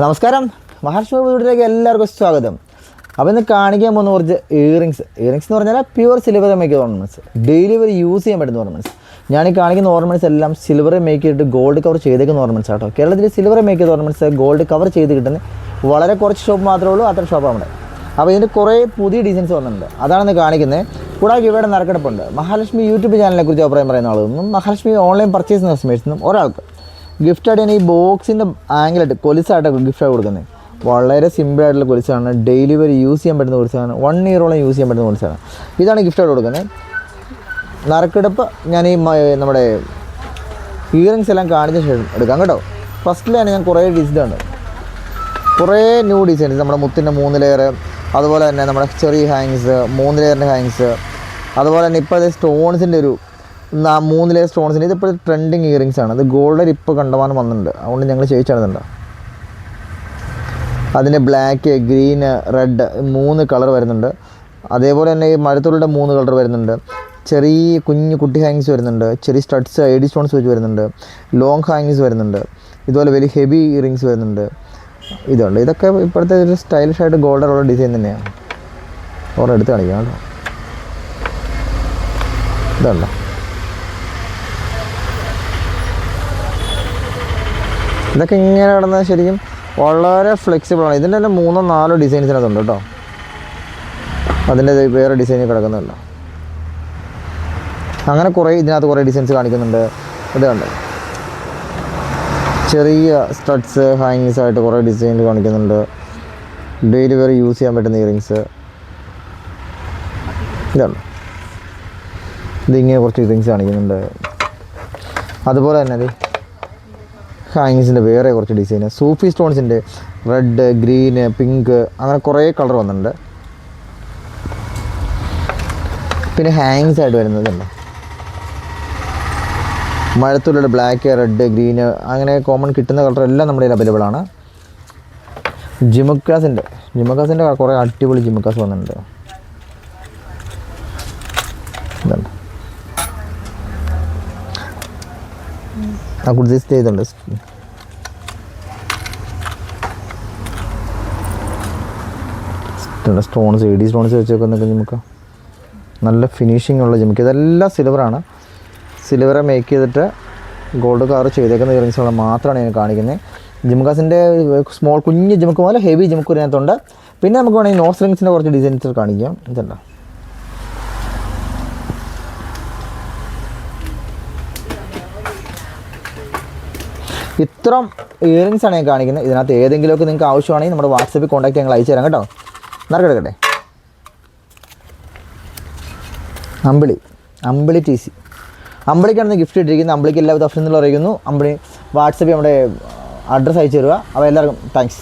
നമസ്കാരം. മഹാരാഷ്ട്ര വീട്ടിലേക്ക് എല്ലാവർക്കും സ്വാഗതം. അപ്പോൾ ഇന്ന് കാണിക്കാൻ പോകുന്ന കുറച്ച് ഇയറിങ്സ് ഇയറിങ്സ് എന്ന് പറഞ്ഞാൽ pure silver make ornaments daily ഇവർ യൂസ് ചെയ്യാൻ പറ്റുന്ന ഓർണമെന്റ്സ് ഞാൻ ഈ കാണിക്കുന്ന ഓർണമെന്റ്സ് എല്ലാം സിൽവർ മേക്ക് ചെയ്തിട്ട് ഗോൾഡ് കവർ ചെയ്തേക്കുന്ന ഓർണമെന്റ്സ് ആട്ടോ. കേരളത്തിൽ സിൽവർ മേക്ക് ചെയ്ത ഓർണമെന്റ്സ് ഗോൾഡ് കവർ ചെയ്ത് കിട്ടുന്ന വളരെ കുറച്ച് ഷോപ്പ് മാത്രമേ ഉള്ളൂ അത്ര ഷോപ്പാണ് നമ്മുടെ അപ്പോൾ ഇതിന്റെ കുറേ പുതിയ ഡിസൈൻസ് വന്നിട്ടുണ്ട്. അതാണ് കാണിക്കുന്നത് കൂടാതെ ഇവിടെ നറുക്കെടുപ്പുണ്ട്. മഹാലക്ഷ്മി യൂട്യൂബ് ചാനലിനെ കുറിച്ച് അഭിപ്രായം പറയുന്ന ആളൊന്നും മഹാലക്ഷ്മി ഓൺലൈൻ പർച്ചേസ് കസ്റ്റമേഴ്സിനും ഒരാൾക്ക്. ഗിഫ്റ്റായിട്ട് ഞാൻ ഈ ബോക്സിന്റെ ആംഗിളായിട്ട് കൊലിസായിട്ടാണ് ഗിഫ്റ്റായിട്ട് കൊടുക്കുന്നത്. വളരെ സിമ്പിൾ ആയിട്ടുള്ള കൊലിസാണ്. ഡെയിലി വരെ യൂസ് ചെയ്യാൻ പറ്റുന്ന കൊലിസാണ്. വൺ ഇയറോളം യൂസ് ചെയ്യാൻ പറ്റുന്ന കൊലിസാണ്. ഇതാണ് ഗിഫ്റ്റായിട്ട് കൊടുക്കുന്നത്. നറുക്കെടുപ്പ് ഞാൻ ഈ നമ്മുടെ ഇയറിങ്സ് എല്ലാം കാണിച്ച ശേഷം എടുക്കാം കേട്ടോ. ഫസ്റ്റിൽ തന്നെ ഞാൻ കുറേ ഡിസൈൻ ഉണ്ട് കുറേ ന്യൂ ഡിസൈൻസ് നമ്മുടെ മുത്തിന്റെ മൂന്ന് ലെയർ അതുപോലെ തന്നെ നമ്മുടെ ചെറിയ ഹാങ്സ് മൂന്ന് ലെയറിന്റെ ഹാങ്സ് അതുപോലെ തന്നെ ഇപ്പോൾ സ്റ്റോൺസിന്റെ ഒരു മൂന്ന് ലെയർ ഇത് ഇതിപ്പോൾ ട്രെൻഡിങ് ഇയറിങ്സ് ആണ്. അത് ഗോൾഡൻ ഇപ്പോൾ കണ്ടമാനം വന്നിട്ടുണ്ട്. അതുകൊണ്ട് ഞങ്ങൾ ചോദിച്ചാടുന്നുണ്ട് അതിന്റെ ബ്ലാക്ക് ഗ്രീന് റെഡ് മൂന്ന് കളർ വരുന്നുണ്ട്. അതേപോലെ തന്നെ ഈ മരത്തുള്ളിയുടെ മൂന്ന് കളർ വരുന്നുണ്ട്. ചെറിയ കുഞ്ഞു കുട്ടി ഹാങ്സ് വരുന്നുണ്ട്. ചെറിയ സ്റ്റഡ്സ് ഐ ഡി സ്റ്റോൺസ് വെച്ച് വരുന്നുണ്ട്. ലോങ് ഹാങ്സ് വരുന്നുണ്ട്. ഇതുപോലെ വലിയ ഹെവി ഇയറിങ്സ് വരുന്നുണ്ട്. ഇതുണ്ട്. ഇതൊക്കെ ഇപ്പോഴത്തെ ഒരു സ്റ്റൈലിഷ് ആയിട്ട് ഗോൾഡൻ ഉള്ള ഡിസൈൻ തന്നെയാണ്. ഓരോ എടുത്ത് കാണിക്കാം കേട്ടോ. ഇതുണ്ടോ? ഇതൊക്കെ ഇങ്ങനെ കിടന്ന ശരിക്കും വളരെ ഫ്ലെക്സിബിൾ ആണ്. ഇതിന്റെ തന്നെ മൂന്നോ നാലോ ഡിസൈൻസിനകത്തുണ്ട് കേട്ടോ. അതിന്റെ വേറെ ഡിസൈൻ കിടക്കുന്നുണ്ട്. അങ്ങനെ കുറേ ഇതിനകത്ത് കുറേ ഡിസൈൻസ് കാണിക്കുന്നുണ്ട്. ഇത് കണ്ട്? ചെറിയ സ്റ്റഡ്സ് ഹാങ്ങിങ്സ് ആയിട്ട് കുറേ ഡിസൈൻ കാണിക്കുന്നുണ്ട്. ഡെയിലി വേറെ യൂസ് ചെയ്യാൻ പറ്റുന്ന ഇയറിങ്സ് ഇതാണ് ഇതിങ്ങനെ കുറച്ച് ഇയറിങ്സ് കാണിക്കുന്നുണ്ട്. അതുപോലെ തന്നെ ഹാങ്ങിങ്സിന്റെ വേറെ കുറച്ച് ഡിസൈൻ സൂഫി സ്റ്റോൺസിന്റെ റെഡ് ഗ്രീന് പിങ്ക് അങ്ങനെ കുറേ കളർ വന്നിട്ടുണ്ട്. പിന്നെ ഹാങ്സ് ആയിട്ട് വരുന്നതുണ്ട് മഴത്തുള്ളിയുടെ ബ്ലാക്ക് റെഡ് ഗ്രീന് അങ്ങനെ കോമൺ കിട്ടുന്ന കളർ എല്ലാം നമ്മുടെ കയ്യിൽ അവൈലബിൾ ആണ്. ജിമുക്കാസിന്റെ ജിമുക്കാസിന്റെ കുറേ അടിപൊളി ജിമുക്കാസ് വന്നിട്ടുണ്ട്. ആ കുടിച്ച് ചെയ്തുണ്ട് സ്റ്റോൺസ് എ ഡി സ്റ്റോൺസ് വെച്ചേക്കുന്നൊക്കെ നമുക്ക് നല്ല ഫിനിഷിംഗ് ഉള്ള ജിമുക്ക് ഇതെല്ലാം സിൽവറാണ് സിൽവറെ മേക്ക് ചെയ്തിട്ട് ഗോൾഡ് കവർ ചെയ്തേക്കുന്ന ഇയറിങ്സുകൾ മാത്രമാണ് ഞാൻ കാണിക്കുന്നത് ജിമുക്കാസിന്റെ സ്മോൾ കുഞ്ഞ് ജിമുക്ക് പോലെ ഹെവി ജിമുക്ക് ഇതിനകത്തുണ്ട് പിന്നെ നമുക്ക് വേണമെങ്കിൽ നോസ് റിങ്സിന്റെ കുറച്ച് ഡിസൈൻസ് കാണിക്കാം. ഇതുണ്ടോ? ഇത്രം ഇയറിങ്സ് ആണ് ഞാൻ കാണിക്കുന്നത്. ഇതിനകത്ത് ഏതെങ്കിലുമൊക്കെ നിങ്ങൾക്ക് ആവശ്യമാണെങ്കിൽ നമ്മുടെ വാട്സപ്പിൽ കോൺടാക്ട് ഞങ്ങൾ അയച്ചു തരാം കേട്ടോ. നറുക്കെടുക്കട്ടെ അമ്പിളി. അമ്പിളി ടി സി അമ്പിളിക്കാണ് ഗിഫ്റ്റ് ഇട്ടിരിക്കുന്നത്. അമ്പിളിക്ക് എല്ലാവിധ എന്നുള്ള അറിയിക്കുന്നു. അമ്പിളി വാട്സപ്പിൽ നമ്മുടെ അഡ്രസ്സ് അയച്ചു തരിക. അപ്പോൾ എല്ലാവർക്കും താങ്ക്സ്